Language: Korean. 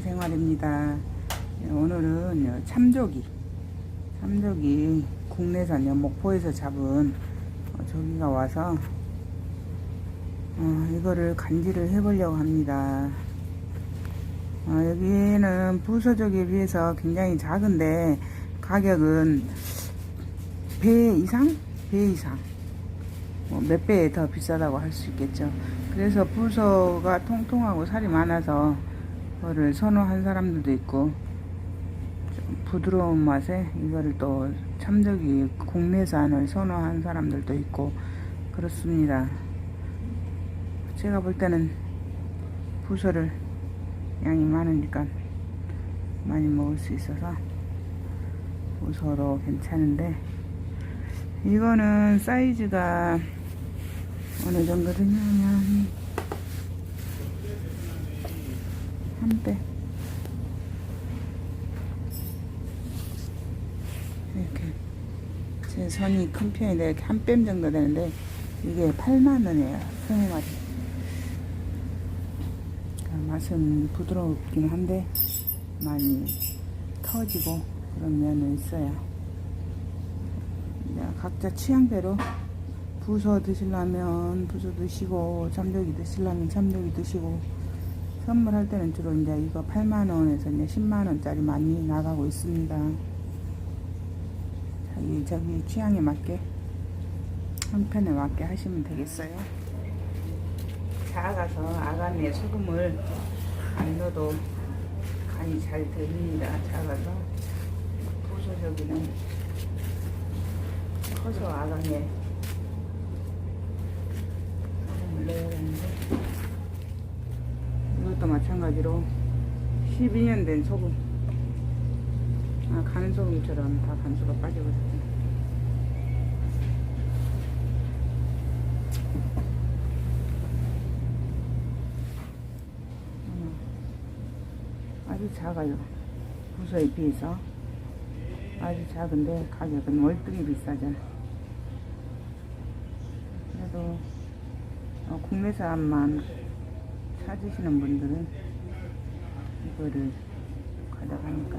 생활입니다. 예, 오늘은 참조기, 참조기 국내산요 목포에서 잡은 어, 조기가 와서 어, 이거를 간지를 해보려고 합니다. 어, 여기는 부서조기에 비해서 굉장히 작은데 가격은 배 이상? 배 이상. 뭐몇배 더 비싸다고 할 수 있겠죠. 그래서 부서가 통통하고 살이 많아서 그거를 선호한 사람들도 있고 좀 부드러운 맛에 이거를 또 참저기 국내산을 선호한 사람들도 있고 그렇습니다. 제가 볼 때는 부서를 양이 많으니까 많이 먹을 수 있어서 부서로 괜찮은데 이거는 사이즈가 어느 정도 되냐면 한배. 이렇게. 제 손이 큰 편인데 이렇게 한 뺨 정도 되는데 이게 8만 원이에요 20마리. 그러니까 맛은 부드럽긴 한데 많이 터지고 그런 면은 있어요. 각자 취향대로 부서 드시려면 부서 드시고 참조기 드시려면 참조기 드시고 선물할 때는 주로 이제 이거 8만원에서 이제 10만원짜리 많이 나가고 있습니다. 자기 자기 취향에 맞게 한 편에 맞게 하시면 되겠어요. 작아서 아가미에 소금을 안 넣어도 간이 잘 됩니다. 작아서 부서 저기는 커서 아가미에 넣어야 되는데 이것도 마찬가지로 12년 된 소금. 아, 가는 소금처럼 다 간수가 빠지거든요 음, 아주 작아요. 부서에 비해서. 아주 작은데 가격은 월등히 비싸죠. 그래도 어, 국내산만 찾으시는 분들은 이거를 가져가니까